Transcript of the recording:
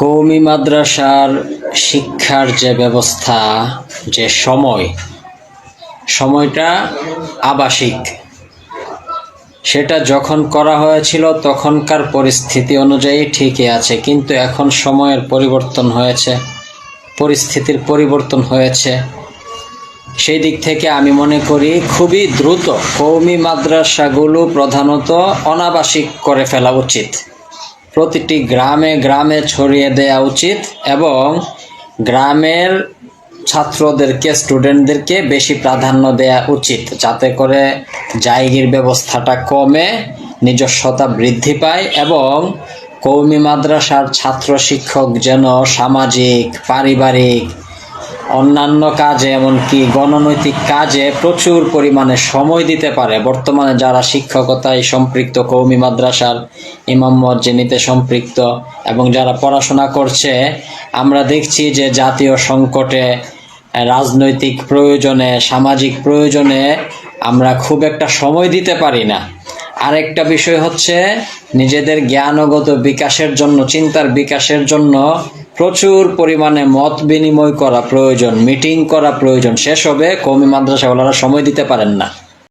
কৌমি মাদ্রাসার শিক্ষার যে ব্যবস্থা, যে সময়, সময়টা আবাসিক। সেটা যখন করা হয়েছিল, তখনকার পরিস্থিতি অনুযায়ী ঠিকই আছে, কিন্তু এখন সময়ের পরিবর্তন হয়েছে, পরিস্থিতির পরিবর্তন হয়েছে। সেই দিক থেকে আমি মনে করি খুবই দ্রুত কৌমি মাদ্রাসাগুলো প্রধানত অনাবাসিক করে ফেলা উচিত। প্রতিটি গ্রামে গ্রামে ছড়িয়ে দেওয়া উচিত এবং গ্রামের ছাত্রদেরকে স্টুডেন্টদেরকে বেশি প্রাধান্য দেওয়া উচিত যাতে করে জায়গির ব্যবস্থাটা কমে, নিজস্বতা বৃদ্ধি পায় এবং কৌমি মাদ্রাসার ছাত্র শিক্ষক যেন সামাজিক, পারিবারিক অন্যান্য কাজে, এমনকি গণনৈতিক কাজে প্রচুর পরিমাণে সময় দিতে পারে। বর্তমানে যারা শিক্ষকতায় সম্পৃক্ত, কৌমি মাদ্রাসার ইমাম মজ্জেনিতে সম্পৃক্ত এবং যারা পড়াশোনা করছে, আমরা দেখছি যে জাতীয় সংকটে, রাজনৈতিক প্রয়োজনে, সামাজিক প্রয়োজনে আমরা খুব একটা সময় দিতে পারি না। আরেকটা বিষয় হচ্ছে, নিজেদের জ্ঞানগত বিকাশের জন্য, চিন্তার বিকাশের জন্য প্রচুর পরিমাণে মত বিনিময় করা প্রয়োজন মিটিং করা প্রয়োজন। শেষ হবে কৌমি মাদ্রাসাওয়ালারা সময় দিতে পারেন না।